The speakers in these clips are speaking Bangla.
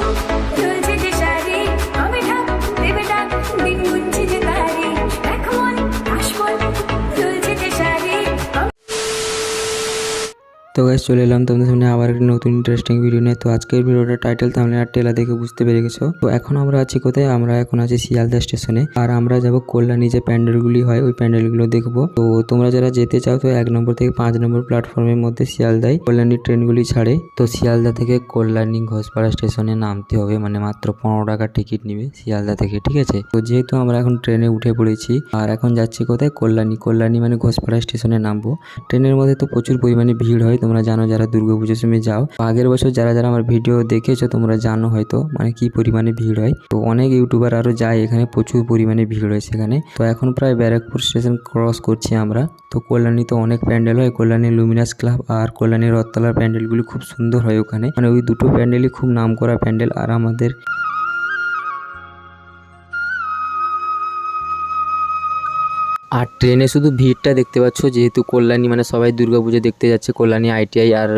Thank you তো গাইস চলে এলাম তোমাদের সামনে আবার একটা নতুন ইন্টারেস্টিং ভিডিও নিয়ে। তো আজকের ভিডিওটা টাইটেল তাহলে আর টেলা দেখে বুঝতে পেরে গেছো। তো এখন আমরা আছি কোথায়? আমরা এখন আছি শিয়ালদা স্টেশনে আর আমরা যাব কল্যাণী যে প্যান্ডেলগুলি হয়, ওই প্যান্ডেলগুলো দেখব। তো তোমরা যারা যেতে চাও, তো এক নম্বর থেকে পাঁচ নম্বর প্ল্যাটফর্মের মধ্যে শিয়ালদায় কল্যাণী ট্রেনগুলি ছাড়ে। তো শিয়ালদা থেকে কল্যাণী ঘোষপাড়া স্টেশনে নামতে হবে। মানে মাত্র পনেরো টাকা টিকিট নিবে শিয়ালদা থেকে, ঠিক আছে? তো যেহেতু আমরা এখন ট্রেনে উঠে পড়েছি, আর এখন যাচ্ছি কোথায়? কল্যাণী। কল্যাণী মানে ঘোষপাড়া স্টেশনে নামবো। ট্রেনের মধ্যে তো প্রচুর পরিমাণে ভিড় হয় তোমরা জানো যারা দুর্গাপুজোর সময় যাও। আগের বছর যারা যারা আমার ভিডিও দেখেছ, তোমরা জানো হয়তো মানে কি পরিমাণে ভিড় হয়। তো অনেক ইউটিউবার আরও যায় এখানে, প্রচুর পরিমাণে ভিড় হয় সেখানে। তো এখন প্রায় ব্যারাকপুর স্টেশন ক্রস করছি আমরা। তো কল্যাণীতে অনেক প্যান্ডেল হয়, কল্যাণী লুমিনাস ক্লাব আর কল্যাণী রথতলার প্যান্ডেলগুলি খুব সুন্দর হয় ওখানে। মানে ওই দুটো প্যান্ডেলই খুব নাম করা প্যান্ডেল আর আমাদের আর ট্রেনে শুধু ভিড়টা দেখতে পাচ্ছ, যেহেতু কল্যাণী মানে সবাই দুর্গাপুজো দেখতে যাচ্ছে, কল্যাণী আইটিআই আর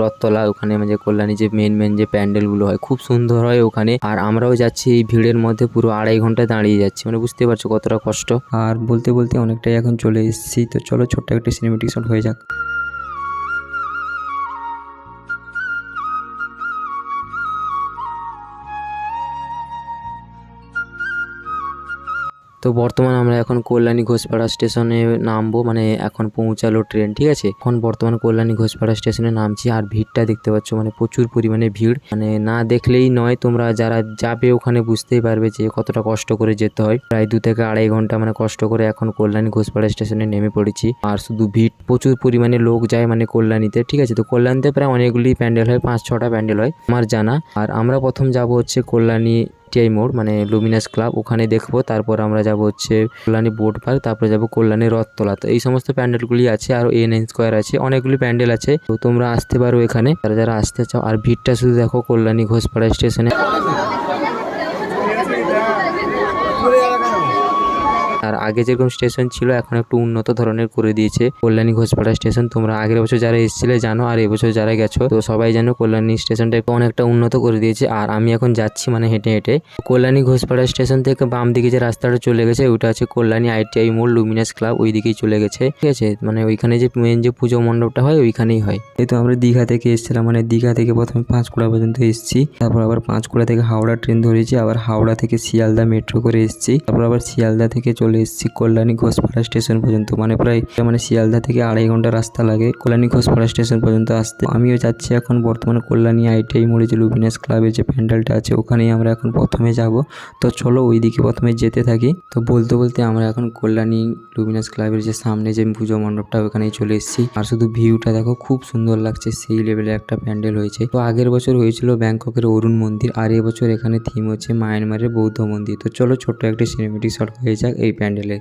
রথতলা ওখানে মানে কল্যাণী যে মেন মেন যে প্যান্ডেলগুলো হয়, খুব সুন্দর হয় ওখানে। আর আমরাও যাচ্ছি এই ভিড়ের মধ্যে, পুরো আড়াই ঘণ্টা দাঁড়িয়ে যাচ্ছি মানে বুঝতে পারছ কতটা কষ্ট। আর বলতে বলতে অনেকটাই এখন চলে এসেছি, তো চলো ছোট্ট একটা সিনেমেটিক শট হয়ে যাক। তো বর্তমান আমরা এখন কল্যাণী ঘোষপাড়া স্টেশনে নামবো মানে এখন পৌঁছালো ট্রেন, ঠিক আছে? এখন বর্তমান কল্যাণী ঘোষপাড়া স্টেশনে নামছি আর ভিড়টা দেখতে পাচ্ছ মানে প্রচুর পরিমাণে ভিড়। মানে না দেখলেই নয়, তোমরা যারা যাবে ওখানে বুঝতেই পারবে যে কতটা কষ্ট করে যেতে হয়। প্রায় দু থেকে আড়াই ঘণ্টা মানে কষ্ট করে এখন কল্যাণী ঘোষপাড়া স্টেশনে নেমে পড়েছি। আর শুধু ভিড়, প্রচুর পরিমাণে লোক যায় মানে কল্যাণীতে, ঠিক আছে? তো কল্যাণীতে প্রায় অনেকগুলি প্যান্ডেল হয়, পাঁচ, ছটা প্যান্ডেল হয়, আমার জানা। আর আমরা প্রথম যাব হচ্ছে কল্যাণী টিআই মোড় মানে লুমিনাস ক্লাব ওখানে দেখব। তারপর আমরা যাব হচ্ছে কল্যাণী বোট পার্ক তারপরে যাব কল্যাণী রথতলা। তো এই সমস্ত প্যান্ডেলগুলি আছে, আর এন এন স্কোয়ার আছে, অনেকগুলি প্যান্ডেল আছে। তো তোমরা আসতে পারো এখানে। তারা যারা আসতে চাও, আর ভিড়টা শুধু দেখো কল্যাণী ঘোষপাড়া স্টেশনে। আর আগে যেরকম স্টেশন ছিল, এখন একটু উন্নত ধরনের করে দিয়েছে। কল্যাণী ঘোষপাড়া স্টেশন তোমরা আগের বছর যারা এসেছিলে জানো, আর এবছর যারা গেছো, তো সবাই জানো কল্যাণী স্টেশনটা অনেকটা উন্নত করে দিয়েছে। আর আমি এখন যাচ্ছি মানে হেঁটে হেঁটে। কল্যাণী ঘোষপাড়া স্টেশন থেকে বাম দিকে যে রাস্তাটা চলে গেছে, ওইটা আছে কল্যাণী আইটিআই মোড় লুমিনাস ক্লাব ওই দিকেই চলে গেছে। ঠিক আছে? মানে ওইখানে যে মেন যে পুজো মণ্ডপটা হয়, ওইখানেই হয়। এই তো আমরা দীঘা থেকে এসেছিলাম মানে দীঘা থেকে প্রথমে পাঁচকুড়া পর্যন্ত এসেছি। তারপর আবার পাঁচকুড়া থেকে হাওড়া ট্রেন ধরেছি, আবার হাওড়া থেকে শিয়ালদা মেট্রো করে এসেছি। তারপর আবার শিয়ালদা থেকে চলে এসেছি কল্যাণী ঘোষপাড়া স্টেশন পর্যন্ত। মানে প্রায় মানে শিয়ালদা থেকে আড়াই ঘণ্টা রাস্তা লাগে কল্যাণী ঘোষপাড়া স্টেশন পর্যন্ত আসতে। আমিও যাচ্ছি এখন বর্তমানে কল্যাণী আইটিআই মোড়ে যে লুবিনাস ক্লাবের যে প্যান্ডেলটা আছে, ওখানেই আমরা এখন প্রথমে যাব। তো চলো ওই দিকে প্রথমে যেতে থাকি। তো বলতে বলতে আমরা এখন কল্যাণী লুবিনাস ক্লাবের যে সামনে যে পুজো মণ্ডপটা, ওখানেই চলে এসেছি। আর শুধু ভিউটা দেখো, খুব সুন্দর লাগছে। সেই লেভেলের একটা প্যান্ডেল হয়েছে। তো আগের বছর হয়েছিল ব্যাংককের অরুণ মন্দির। আর এবছর এখানে থিম হচ্ছে মায়ানমারের বৌদ্ধ মন্দির। তো চলো ছোট্ট একটা সিনেমেটিক শট হয়ে যাক এই প্যান্ডেলে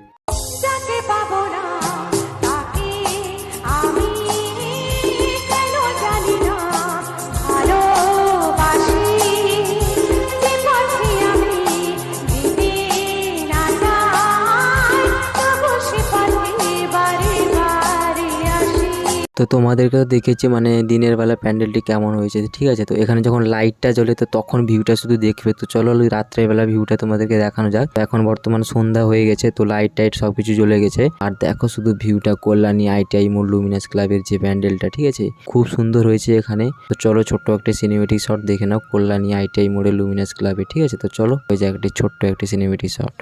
তো তোমাদেরকেও দেখেছি মানে দিনের বেলা প্যান্ডেলটি কেমন হয়েছে, ঠিক আছে? তো এখানে যখন লাইটটা জ্বলে, তো তখন ভিউটা শুধু দেখবে। তো চলো, ওই রাত্রের বেলা ভিউটা তোমাদেরকে দেখানো যাক। তো এখন বর্তমান সন্ধ্যা হয়ে গেছে, তো লাইট টাইট সব কিছু জ্বলে গেছে। আর দেখো শুধু ভিউটা, কল্যাণী আইটিআই মোড়, লুমিনাস ক্লাবের যে প্যান্ডেলটা, ঠিক আছে? খুব সুন্দর হয়েছে এখানে। তো চলো, ছোট্ট একটা সিনেমেটিক শট দেখে নাও, কল্যাণী আইটিআই মোড়ে, লুমিনাস ক্লাবে, ঠিক আছে? তো চলো ওই একটি ছোট্ট একটি সিনেমেটিক শট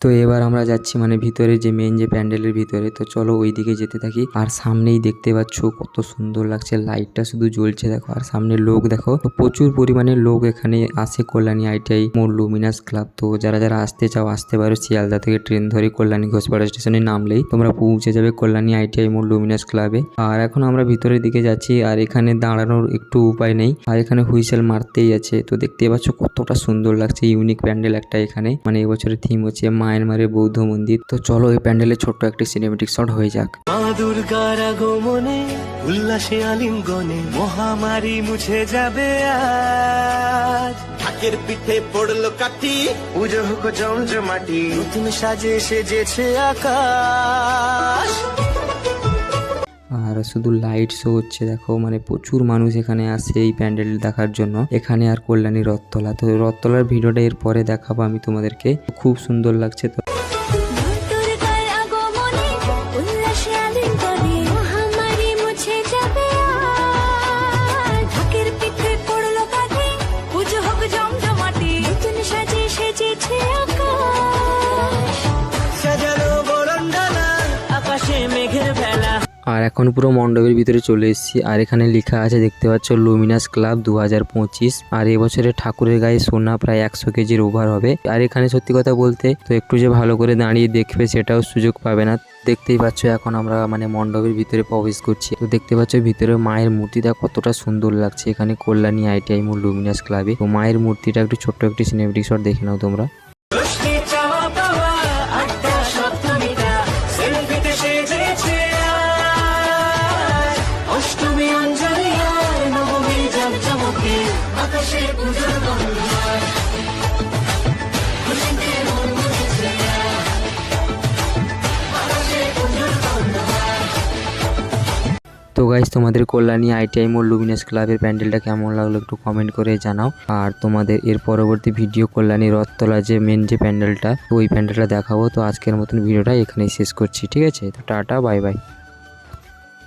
তো এবার আমরা যাচ্ছি মানে ভিতরে যে মেন যে প্যান্ডেলের ভিতরে। তো চলো ওই দিকে যেতে থাকি। আর সামনেই দেখতে পাচ্ছ কত সুন্দর লাগছে। লাইটটা শুধু জ্বলছে দেখো। আর সামনে লোক দেখো। তো প্রচুর পরিমাণে লোক এখানে আসে কল্যাণী আইটিআই মোর লুমিনাস ক্লাব। তো যারা যারা আসতে চাও, আসতে পারো। শিয়ালদা থেকে ট্রেন ধরে কল্যাণী ঘোষপাড়া স্টেশনে নামলেই তোমরা পৌঁছে যাবে কল্যাণী আইটিআই মোর লুমিনাস ক্লাবে। আর এখন আমরা ভিতরের দিকে যাচ্ছি। আর এখানে দাঁড়ানোর একটু উপায় নেই। আর এখানে হুইসেল মারতেই আছে। তো দেখতে পাচ্ছ কতটা সুন্দর লাগছে। ইউনিক প্যান্ডেল একটা এখানে। মানে এবছরের থিম হচ্ছে মায়ানমারের বৌদ্ধ মন্দির। তো চলো এই প্যান্ডেলের ছোট্ট একটি সিনেমেটিক শট হয়ে যাক। মা দুর্গার আগমনে উল্লাসে আলিঙ্গনে মহামারী মুছে যাবে আজ। ঢাকের পিঠে পড়ল কাঠি। পুজো হোক জমজমাটি নতুন সাজে সেজেছে আকাশ। শুধু লাইট শো হচ্ছে, দেখো মানে প্রচুর মানুষ এখানে আসে এই প্যান্ডেল দেখার জন্য। এখানে আর কল্যাণী রথতলা। তো রথতলার ভিডিওটা এর পরে দেখাবো আমি তোমাদেরকে। খুব সুন্দর লাগছে তো। আর এখন পুরো মণ্ডপের ভিতরে চলে এসেছি। আর এখানে লেখা আছে, দেখতে পাচ্ছ, লুমিনাস ক্লাব দু হাজার পঁচিশ। আর এবছরে ঠাকুরের গায়ে সোনা প্রায় একশো কেজির ওভার হবে। আর এখানে সত্যি কথা বলতে, তো একটু যে ভালো করে দাঁড়িয়ে দেখবে, সেটাও সুযোগ পাবে না। দেখতেই পাচ্ছ, এখন আমরা মানে মণ্ডপের ভিতরে প্রবেশ করছি। তো দেখতে পাচ্ছ, ভিতরে মায়ের মূর্তিটা কতটা সুন্দর লাগছে। এখানে কল্যাণী আইটিআই মোড় লুমিনাস ক্লাবে। তো মায়ের মূর্তিটা একটু ছোট্ট একটি সিনেমেটিক শট দেখে নাও তোমরা। তো গাইজ তোমাদের কল্যাণী আইটিআই মোড় লুমিনাস ক্লাবের প্যান্ডেলটা কেমন লাগল একটু কমেন্ট করে জানাও। আর তোমাদের এর পরবর্তী ভিডিও কল্যাণী রথতলা যে মেন যে প্যান্ডেলটা, ওই প্যান্ডেলটা দেখাবো। তো আজকের মতন ভিডিওটা এখানেই শেষ করছি। ঠিক আছে? তো টাটা বাই বাই